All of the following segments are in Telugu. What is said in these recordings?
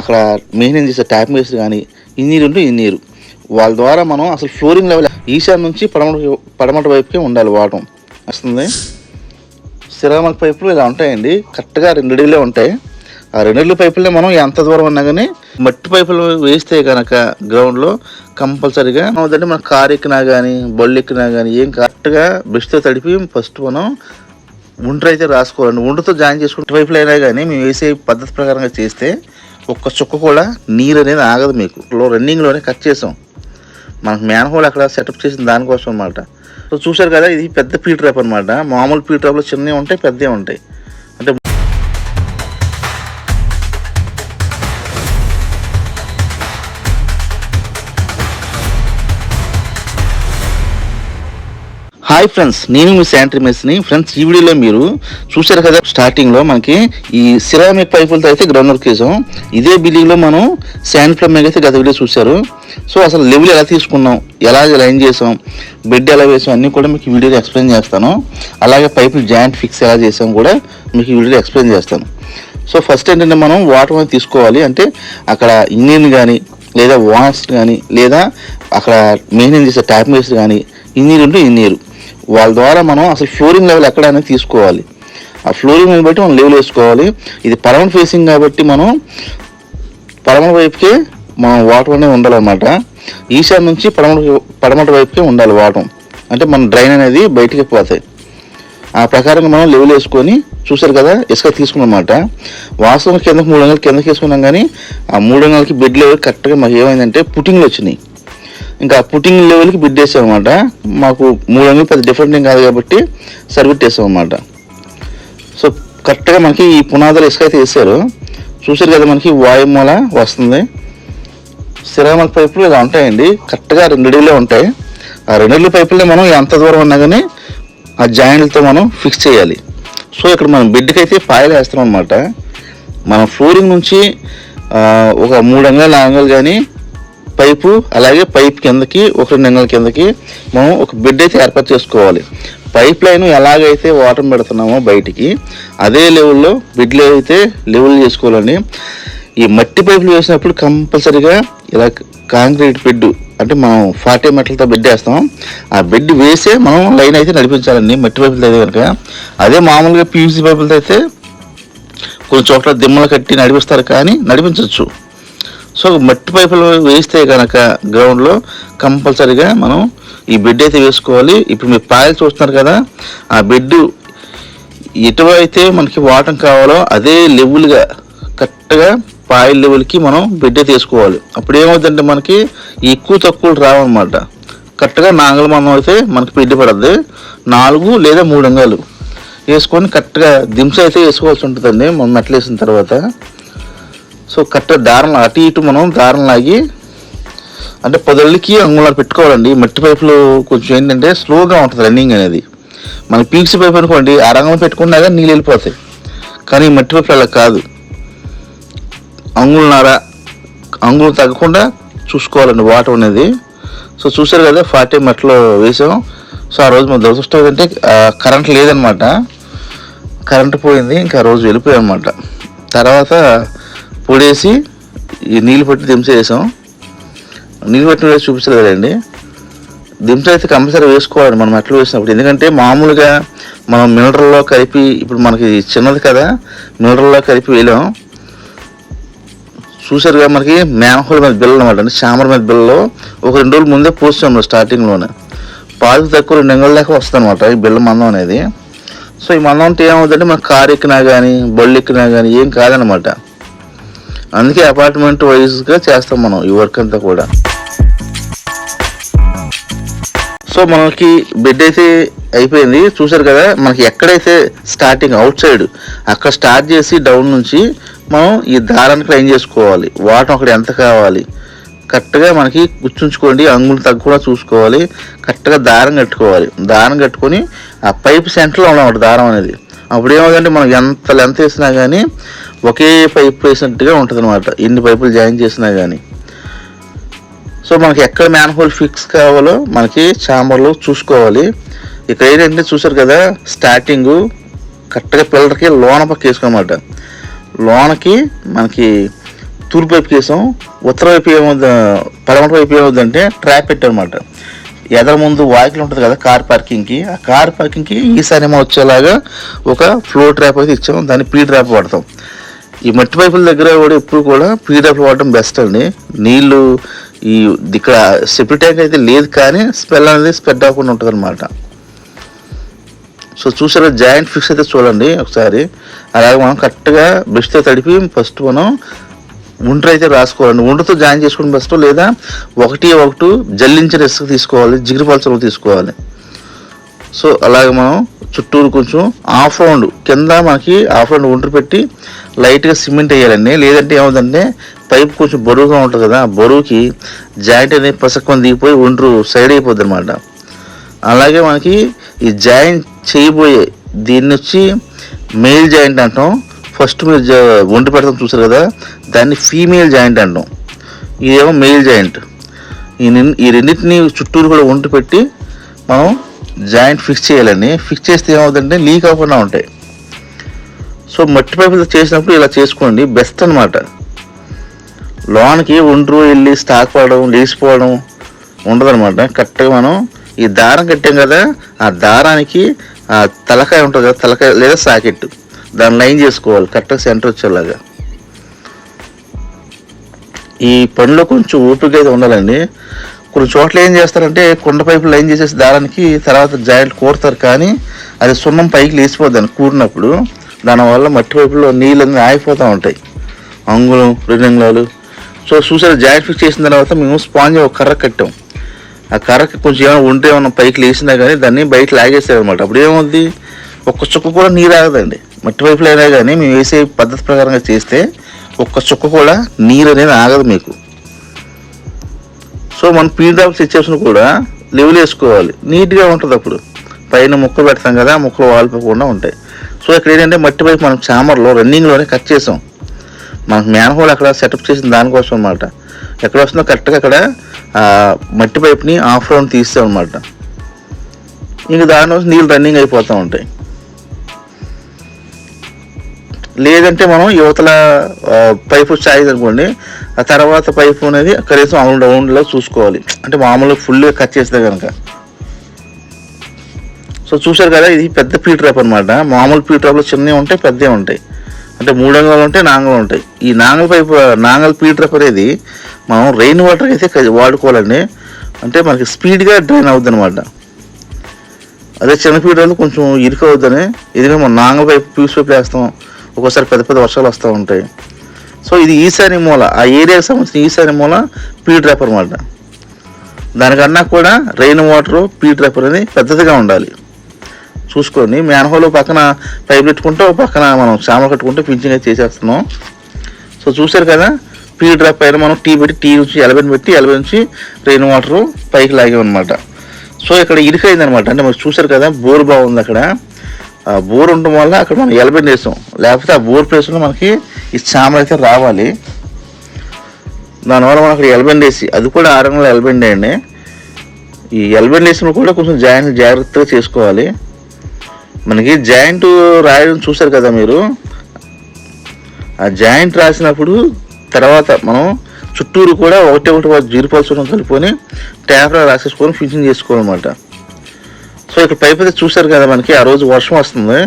అక్కడ మెయింటైన్ చేసే ట్యాప్ మేస్త్రి కానీ ఇంజనీర్ ఉంటే ఇంజనీర్ వాళ్ళ ద్వారా మనం అసలు ఫ్లోరింగ్ లెవెల్ ఈశాన్ నుంచి పడమట పడమట వైపుకే ఉండాలి వాడటం వస్తుంది? సిరామిక్ పైపులు ఇలా ఉంటాయండి. కరెక్ట్గా రెండు అడుగులే ఉంటాయి. ఆ రెండు పైపులనే మనం ఎంత దూరం ఉన్నా కానీ మట్టి పైపులు వేస్తే కనుక గ్రౌండ్లో కంపల్సరీగా అవుతుందంటే మన కారు ఎక్కినా కానీ బళ్ళు ఎక్కినా కానీ ఏం కరెక్ట్గా బ్రష్తో తడిపి ఫస్ట్ మనం ఉండ్రు అయితే రాసుకోవాలండి. ఉండ్రతో జాయిన్ చేసుకుంటే పైపులు అయినా కానీ మేము వేసే పద్ధతి ప్రకారంగా చేస్తే ఒక్క చుక్క కూడా నీరు అనేది ఆగదు మీకు. లో రన్నింగ్లోనే కట్ చేసాం. మనకు మ్యాన్ హోల్ అక్కడ సెటప్ చేసిన దానికోసం అనమాట సో చూశారు కదా ఇది పెద్ద పీ ట్రాప్ అనమాట మామూలు పీ ట్రాప్లో చిన్నవి ఉంటాయి పెద్దవి ఉంటాయి. హాయ్ ఫ్రెండ్స్ నేను మీ శానిటరీ మెస్ని ఫ్రెండ్స్ ఈ వీడియోలో మీరు చూశారు కదా స్టార్టింగ్లో మనకి ఈ సిరామిక్ పైపులతో అయితే గ్రౌండ్ వర్క్ చేసాం ఇదే బిల్డింగ్లో మనం శాండ్ ఫ్లమ్మింగ్ అయితే గత వీడియో చూశారు. సో అసలు లెవెల్ ఎలా తీసుకున్నాం ఎలా లైన్ చేసాం బెడ్ ఎలా వేసాం అన్నీ కూడా మీకు వీడియోలో ఎక్స్ప్లెయిన్ చేస్తాను. అలాగే పైపులు జాయింట్ ఫిక్స్ ఎలా చేసాం కూడా మీకు వీడియోలో ఎక్స్ప్లెయిన్ చేస్తాను. సో ఫస్ట్ ఏంటంటే మనం వాటర్ అనేది తీసుకోవాలి. అంటే అక్కడ ఇంజిన్ కానీ లేదా వాన్స్ కానీ లేదా అక్కడ మెయింటైన్ చేసే ట్యాప్ మేస్ కానీ ఇంజనీర్ ఉంటే ఇంజనీర్ వాళ్ళ ద్వారా మనం అసలు ఫ్లోరింగ్ లెవెల్ ఎక్కడ అనేది తీసుకోవాలి. ఆ ఫ్లోరింగ్ లెవెల్ బట్టి మనం లెవెల్ వేసుకోవాలి. ఇది పరమన్ ఫేసింగ్ కాబట్టి మనం పడమట వైపుకే మనం వాటర్ అనేది ఉండాలన్నమాట. ఈశాన్ నుంచి పడమట పడమట వైపుకే ఉండాలి వాటర్ అంటే మన డ్రైన్ అనేది బయటికి పోతాయి. ఆ ప్రకారంగా మనం లెవెల్ వేసుకొని చూసారు కదా ఇసుక తీసుకున్నమాట. వాస్తవం కింద మూడు వందలు కిందకి వేసుకున్నాం కానీ ఆ మూడు వందలకి బెడ్ లెవెల్ కరెక్ట్గా మాకు ఏమైందంటే పుట్టింగ్లు వచ్చినాయి. ఇంకా పుట్టింగ్ లెవెల్కి బిడ్ వేసామన్నమాట. మాకు మూడు వందలు పెద్ద డిఫరెంట్ ఏం కాదు కాబట్టి సర్విట్ వేసాం అనమాట సో కరెక్ట్గా మనకి ఈ పునాదులు ఇసుక అయితే వేసారు చూసారు కదా మనకి వాయుమూల వస్తుంది. సిరామిక్ పైపులు ఇలా ఉంటాయండి. కరెక్ట్గా రెండు అడుగులే ఉంటాయి. ఆ రెండు అడుగుల మనం ఎంత దూరం ఉన్నా కానీ ఆ జాయింట్లతో మనం ఫిక్స్ చేయాలి. సో ఇక్కడ మనం బెడ్కి అయితే పాయలు వేస్తాం అనమాట మనం ఫ్లోరింగ్ నుంచి ఒక మూడు అంగళాలు నాలుగు కానీ పైపు అలాగే పైప్ కిందకి ఒక రెండు అంగళాల కిందకి మనం ఒక బెడ్ అయితే ఏర్పాటు చేసుకోవాలి. పైప్ లైన్ ఎలాగైతే వాటర్ పెడుతున్నామో బయటికి అదే లెవెల్లో బెడ్లు అయితే లెవెల్ చేసుకోవాలండి. ఈ మట్టి పైపులు వేసినప్పుడు కంపల్సరీగా ఇలా కాంక్రీట్ బెడ్ అంటే మనం ఫార్టీ మెట్లతో బెడ్ వేస్తాం. ఆ బెడ్ వేసే మనం లైన్ అయితే నడిపించాలండి. మట్టి పైపులతో అయితే కనుక. అదే మామూలుగా పీవీసీ పైపులతో అయితే కొన్ని చోట్ల దిమ్మలు కట్టి నడిపిస్తారు కానీ నడిపించవచ్చు. సో మట్టి పైపులు వేస్తే కనుక గ్రౌండ్లో కంపల్సరీగా మనం ఈ బెడ్ అయితే వేసుకోవాలి. ఇప్పుడు మీరు పాయలు చూస్తున్నారు కదా ఆ బెడ్ ఎటువైతే మనకి వాటం కావాలో అదే లెవెల్గా కరెక్ట్గా పాయిల్ లెవెల్కి మనం బిడ్డ తీసుకోవాలి. అప్పుడు ఏమవుతుందంటే మనకి ఎక్కువ తక్కువలు రావన్నమాట. కరెక్ట్గా నాగల మనం అయితే మనకి బిడ్డ పడద్ది. నాలుగు లేదా మూడు అంగాలు. వేసుకొని కరెక్ట్గా దింస అయితే వేసుకోవాల్సి ఉంటుందండి మనం మెట్లు వేసిన తర్వాత. సో కరెక్ట్గా దారం అటు ఇటు మనం దారం లాగి అంటే పొదళ్ళకి అంగుళాలు పెట్టుకోవాలండి. మట్టి పైపులు కొంచెం ఏంటంటే స్లోగా ఉంటుంది రన్నింగ్ అనేది. మన పీక్స్ పైపు అనుకోండి ఆ రంగంలో పెట్టుకున్నా కానీ నీళ్ళు వెళ్ళిపోతాయి. కానీ మట్టి పైపులు అలా కాదు. అంగుళన్నర అంగుళం తగ్గకుండా చూసుకోవాలండి వాటర్ అనేది. సో చూసారు కదా ఫార్టీ మెట్లో వేసాం. సో ఆ రోజు మన దురదృష్టం ఏంటంటే కరెంట్ లేదనమాట. కరెంట్ పోయింది ఇంకా ఆ రోజు వెళ్ళిపోయాం అనమాట తర్వాత పొడేసి ఈ నీళ్ళు పట్టి దింస వేసాం. నీళ్ళు పట్టిన వేసి చూపిస్తారు కదండి. దింస అయితే కంపల్సరీ వేసుకోవాలి మనం మెట్లు వేసినప్పుడు. ఎందుకంటే మామూలుగా మనం మినరల్లో కలిపి ఇప్పుడు మనకి చిన్నది కదా మినరల్లో కలిపి వేలాం చూసారుగా మనకి మ్యాన్హోల్ మీద బిల్లు అనమాట అండి. చామర్ మీద బిల్లలో ఒక రెండు రోజుల ముందే పోస్తాం స్టార్టింగ్లోనే పాలు తక్కువ రెండు నెలల దాకా వస్తుందన్నమాట ఈ బిల్ల మందం అనేది. సో ఈ మందం అంటే ఏమవుతుందంటే మన కారు ఎక్కినా కానీ బళ్ళు ఎక్కినా కానీ ఏం కాదనమాట అందుకే అపార్ట్మెంట్ వైజ్గా చేస్తాం మనం ఈ వర్క్ అంతా కూడా. సో మనకి బెడ్ అయితే అయిపోయింది. చూసారు కదా మనకి ఎక్కడైతే స్టార్టింగ్ అవుట్ సైడ్ అక్కడ స్టార్ట్ చేసి డౌన్ నుంచి మనం ఈ దారాన్ని క్లైన్ చేసుకోవాలి. వాటర్ అక్కడ ఎంత కావాలి? కరెక్ట్గా మనకి గుర్తుంచుకోండి అంగులు తగ్గకుండా చూసుకోవాలి. కరెక్ట్గా దారం కట్టుకోవాలి. దారం కట్టుకొని ఆ పైప్ సెంటర్లో ఉండమాట దారం అనేది. అప్పుడు ఏమవుతుందంటే మనం ఎంత లెంత్ వేసినా కానీ ఒకే పైప్ వేసినట్టుగా ఉంటుంది అనమాట ఎన్ని పైపులు జాయిన్ చేసినా కానీ సో మనకి ఎక్కడ మ్యాన్ హోల్ ఫిక్స్ కావాలో మనకి చాంబర్లో చూసుకోవాలి. ఇక్కడ ఏంటంటే చూసారు కదా? స్టార్టింగ్ కరెక్ట్గా పిల్లలకి లోన పక్క వేసుకోమాట లోనకి మనకి తూర్పు వైపు వేసాం. ఉత్తర వైపు ఏమవుతుంది పడమట వైపు ఏమవుతుందంటే ట్రాప్ పెట్టామన్నమాట ఎదర ముందు వాకిల్ ఉంటుంది కదా కార్ పార్కింగ్కి ఆ కార్ పార్కింగ్కి ఈసారేమో వచ్చేలాగా ఒక ఫ్లో ట్రాప్ అయితే ఇచ్చాం. దాన్ని పీ ట్రాప్ వాడతాం. ఈ మట్టి పైపుల దగ్గర కూడా ఎప్పుడు కూడా పీ ట్రాప్ వాడటం బెస్ట్ అండి. నీళ్ళు ఈ ఇక్కడ సెప్టిక్ ట్యాంక్ అయితే లేదు కానీ స్మెల్ అనేది స్ప్రెడ్ అవ్వకుండా ఉంటుంది అనమాట సో చూసారా జాయింట్ ఫిక్స్ అయితే చూడండి ఒకసారి. అలాగే మనం కరెక్ట్గా బ్రష్తో తడిపి ఫస్ట్ మనం ఉండ్రు అయితే రాసుకోవాలండి. ఉండ్రతో జాయిన్ చేసుకుని బెస్ట్ లేదా ఒకటి ఒకటి జల్లించిన ఇసుక తీసుకోవాలి జిగిరి పలసలు తీసుకోవాలి. సో అలాగే మనం చుట్టూరు కొంచెం ఆఫ్ రౌండ్ కింద మనకి ఆఫ్ రౌండ్ ఉండ్రు పెట్టి లైట్గా సిమెంట్ వేయాలండి. లేదంటే ఏమవుతుందంటే పైప్ కొంచెం బరువుగా ఉంటుంది కదా బరువుకి జాయింట్ అనేది పసక్కొని దిగిపోయి ఒండ్రు సైడ్ అయిపోద్ది అనమాట అలాగే మనకి ఈ జాయింట్ చేయబోయే దీన్ని వచ్చి మేల్ జాయింట్ అంటాం. ఫస్ట్ మీరు ఒంటి పెడతాం చూసారు కదా దాన్ని ఫీమేల్ జాయింట్ అంటాం. ఇదేమో మేల్ జాయింట్. ఈ ఈ రెండింటిని చుట్టూరు కూడా ఒంటి పెట్టి మనం జాయింట్ ఫిక్స్ చేయాలండి. ఫిక్స్ చేస్తే ఏమవుతుందంటే లీక్ అవ్వకుండా ఉంటాయి. సో మట్టి పైపులు చేసినప్పుడు ఇలా చేసుకోండి. బెస్ట్ అన్నమాట. లోనికి ఒంటరు వెళ్ళి స్టాక్ పడడం లేచిపోవడం ఉండదనమాట కరెక్ట్గా మనం ఈ దారం కట్టాం కదా ఆ దారానికి ఆ తలకాయ ఉంటుంది కదా తలకాయ లేదా సాకెట్. దాన్ని లైన్ చేసుకోవాలి కరెక్ట్గా సెంటర్ వచ్చేలాగా. ఈ పనిలో కొంచెం ఓపిక అయితే ఉండాలండి. కొన్ని చోట్ల ఏం చేస్తారంటే కుండ పైపు లైన్ చేసేసి దారానికి తర్వాత జాయింట్ కూడతారు కానీ అది సున్నం పైకి లేచిపోద్దని కూడినప్పుడు దానివల్ల మట్టి పైపులో నీళ్ళన్నీ ఆగిపోతూ ఉంటాయి. అంగుళం రెండు అంగుళాలు సో చూసారు జాయింట్ ఫిక్స్ చేసిన తర్వాత మేము స్పాంజ్ ఒక కర్ర కట్టాం. ఆ కర్రకి కొంచెం ఏమైనా ఉంటే ఏమన్నా పైకి లేచినా కానీ దాన్ని బయట లాగేస్తారు అనమాట అప్పుడు ఏమవుద్ది? ఒక్క చుక్క కూడా నీరు ఆగదండి. మట్టి పైపులు అయినా కానీ మేము వేసే పద్ధతి ప్రకారంగా చేస్తే ఒక్క చుక్క కూడా నీరు అనేది ఆగదు మీకు. సో మనం పీ సిచ్యువేషన్ కూడా లెవెల్ వేసుకోవాలి. నీట్గా ఉంటుంది అప్పుడు. పైన ముక్కలు పెడతాం కదా ఆ ముక్కలు వాలిపోకుండా ఉంటాయి. సో ఇక్కడ ఏంటంటే మట్టి పైపు మనం చామర్లో రన్నింగ్లోనే కట్ చేసాం. మనకు మ్యాన్ హోల్ అక్కడ సెటప్ చేసిన దానికోసం అనమాట ఎక్కడ వస్తుందో కరెక్ట్గా అక్కడ మట్టి పైప్ని ఆఫ్ రౌండ్ తీస్తాం అనమాట ఇంక దానివల్ల నీళ్ళు రన్నింగ్ అయిపోతూ ఉంటాయి. లేదంటే మనం యువతల పైపు చాయిది అనుకోండి ఆ తర్వాత పైపు అనేది కనీసం అవును రౌండ్లో చూసుకోవాలి. అంటే మామూలుగా ఫుల్గా కట్ చేస్తే కనుక సో చూశారు కదా ఇది పెద్ద పీట్రాప్ అనమాట మామూలు పీట్రాప్లో చిన్నవి ఉంటాయి పెద్దవి ఉంటాయి. అంటే మూడు అంగలు ఉంటాయి నాంగలు ఉంటాయి. ఈ నాంగల పైపు నాంగల్ పీ అనేది మనం రెయిన్ వాటర్ అయితే వాడుకోవాలండి. అంటే మనకి స్పీడ్గా డ్రైన్ అవుద్ది అనమాట అదే చిన్న పీటర్లు కొంచెం ఇరుక అవుద్దని ఎందుకంటే మనం నాంగల పైపు ప్యూస్ పైపు వేస్తాం. ఒక్కోసారి పెద్ద పెద్ద వర్షాలు వస్తూ ఉంటాయి. సో ఇది ఈశాన్య మూల ఆ ఏరియాకి సంబంధించిన ఈశాన్య మూల పీ ట్రాప్ అనమాట దానికన్నా కూడా రెయిన్ వాటర్ పీ ట్రాప్ అనేది పెద్దదిగా ఉండాలి. చూసుకొని మ్యాన్హోల్ పక్కన పైప్ పెట్టుకుంటే ఒక పక్కన మనం చామలు కట్టుకుంటే పింఛింగ్ అయితే చేసేస్తున్నాం. సో చూశారు కదా పీ డ్రాప్ పైన మనం టీ పెట్టి టీ నుంచి ఎలబెన్ పెట్టి ఎలబెన్ నుంచి రెయిన్ వాటర్ పైకి లాగామన్నమాట. సో ఇక్కడ ఇరుకైంది అనమాట అంటే మీరు చూశారు కదా బోర్ బాగుంది అక్కడ. ఆ బోర్ ఉండడం వల్ల అక్కడ మనం ఎలబెండ్ వేసాం లేకపోతే ఆ బోర్ ప్లేస్లో మనకి ఈ చామలు అయితే రావాలి. దానివల్ల మనం అక్కడ ఎలబెండ్ వేసి అది కూడా ఆరంగంలో ఎలబెండ్ అండి ఈ ఎలబెండ్ వేసిన కూడా కొంచెం జాయిన్ జాగ్రత్తగా చేసుకోవాలి. మనకి జాయింట్ రాయడం చూశారు కదా మీరు? ఆ జాయింట్ రాసినప్పుడు తర్వాత మనం చుట్టూరు కూడా ఒకటి ఒకటి జీరిపల్చడం కలుపుకొని ట్యాప్లో రాసేసుకొని ఫినిషింగ్ చేసుకోవాలన్నమాట. సో ఇక్కడ పైప్ అయితే చూశారు కదా మనకి ఆ రోజు వర్షం వస్తుంది.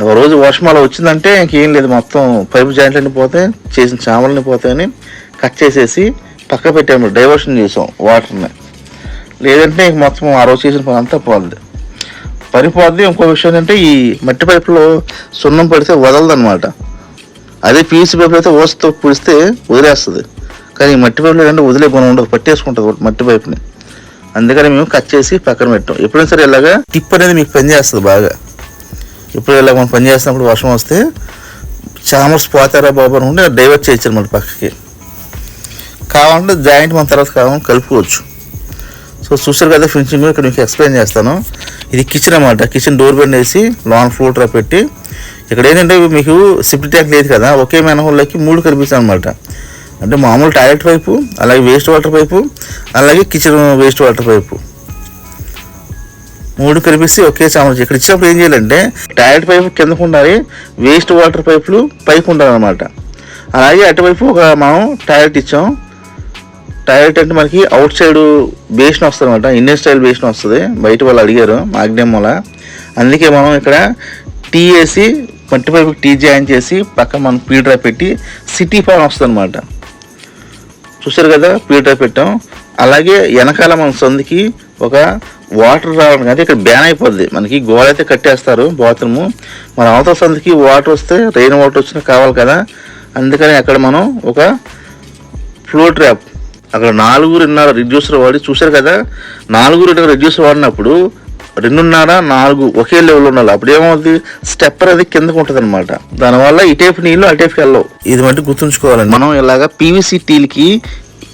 ఆ రోజు వర్షం అలా వచ్చిందంటే ఇంకేం లేదు మొత్తం పైపు జాయింట్లన్నీ పోతే చేసిన చామలని పోతాయని కట్ చేసేసి పక్క పెట్టాము డైవర్షన్ చేసాం వాటర్ని. లేదంటే ఇంక మొత్తం ఆ రోజు చేసిన పని అంతా పోద్ది పని పోద్ది ఇంకో విషయం ఏంటంటే ఈ మట్టి పైపులో సున్నం పడితే వదలదనమాట అదే పీసీ పైపు అయితే ఓసతో పుడిస్తే వదిలేస్తుంది. కానీ ఈ మట్టి పైపులో ఏంటంటే వదిలే గుణం ఉండదు పట్టేసుకుంటుంది మట్టి పైపుని. అందుకని మేము కట్ చేసి పక్కన పెట్టాం. ఎప్పుడైనా సరే ఇలాగా టిప్ అనేది మీకు పనిచేస్తుంది బాగా. ఇప్పుడు ఇలా మనం పని చేస్తున్నప్పుడు వర్షం వస్తే చామర్స్ పోతారా బాబు అనుకుంటే డైవర్ట్ చేయొచ్చు అనమాట పక్కకి. కావాలంటే జాయింట్ మన తర్వాత కావాలని కలుపుకోవచ్చు. సో చూసారు కదా ఫినిషింగ్ ఇక్కడ మీకు ఎక్స్ప్లెయిన్ చేస్తాను. ఇది కిచెన్ అన్నమాట. కిచెన్ డోర్ బెండ్ వేసి లాన్ ఫ్లోటర్ పెట్టి ఇక్కడ ఏంటంటే మీకు సిప్ట్ ట్యాంక్ లేదు కదా ఒకే మెనహోల్లోకి మూడు కనిపిస్తాయి అనమాట అంటే మామూలు టాయిలెట్ పైపు అలాగే వేస్ట్ వాటర్ పైపు అలాగే కిచెన్ వేస్ట్ వాటర్ పైపు మూడు కనిపిస్తే ఒకే చామర్చి ఇక్కడ ఇచ్చినప్పుడు ఏం చేయాలంటే టాయిలెట్ పైపు కిందకు ఉండాలి వేస్ట్ వాటర్ పైపులు పైపు ఉండాలన్నమాట. అలాగే అటువైపు ఒక మనం టాయిలెట్ ఇచ్చాం. టాయిలెట్ అంటే మనకి అవుట్ సైడ్ బేషన్ వస్తుంది అనమాట. ఇండియన్ స్టైల్ బేషన్ వస్తుంది. బయట వాళ్ళు అడిగారు మాగ్నెమ్ వల్ల. అందుకే మనం ఇక్కడ టీ వేసి మట్టి పైపు టీ జాయిన్ చేసి పక్కన మనం పీడ్రా పెట్టి సిటీ ఫ్యాన్ వస్తుంది అనమాట. చూసారు కదా పీడ్రా పెట్టాం. అలాగే వెనకాల మన సందుకి ఒక వాటర్ రావడం అంటే ఇక్కడ బ్యాన్ అయిపోద్ది. మనకి గోడ అయితే కట్టేస్తారు బాత్రూమ్. మన అవతల సందుకి వాటర్ వస్తే రెయిన్ వాటర్ వచ్చినా కావాలి కదా. అందుకని అక్కడ మనం ఒక ఫ్లో ట్రాప్ అక్కడ నాలుగు రెండున్నర రిడ్యూసర్ వాడి చూశారు కదా? నాలుగు రెండున్నర రిడ్యూసర్ వాడినప్పుడు రెండున్నర నాలుగు ఒకే లెవెల్ ఉండాలి. అప్పుడు ఏమవుతుంది? స్టెప్పర్ అది కిందకు ఉంటుంది అనమాట దానివల్ల ఇటేపు నీళ్ళు అటేపుకి వెళ్ళవు ఇది మట్టి గుర్తుంచుకోవాలండి. మనం ఇలాగా పీవీసీ టీల్కి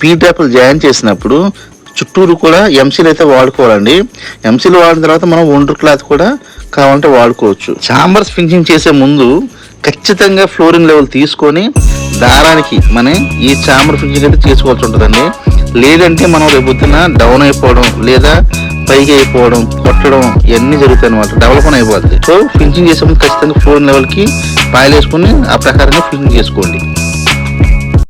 పీ ట్రాప్లు జాయిన్ చేసినప్పుడు చుట్టూరు కూడా ఎంసీలు అయితే వాడుకోవాలండి. ఎంసీలు వాడిన తర్వాత మనం ఒండ్రు క్లాత్ కూడా కావాలంటే వాడుకోవచ్చు. చాంబర్స్ ఫినిషింగ్ చేసే ముందు ఖచ్చితంగా ఫ్లోరింగ్ లెవెల్ తీసుకొని దారానికి మనం ఈ చామర ఫినిషింగ్ అయితే చేసుకోవాల్సి ఉంటుందండి. లేదంటే మనం రేపొద్దున డౌన్ అయిపోవడం లేదా పైకి అయిపోవడం కొట్టడం ఇవన్నీ జరుగుతాయి అనమాట డెవలప్మెంట్ అయిపోద్ది సో ఫినిషింగ్ చేసే ముందు ఖచ్చితంగా ఫ్లోరింగ్ లెవెల్కి పాయలు వేసుకొని ఆ ప్రకారంగా ఫినిషింగ్ చేసుకోండి.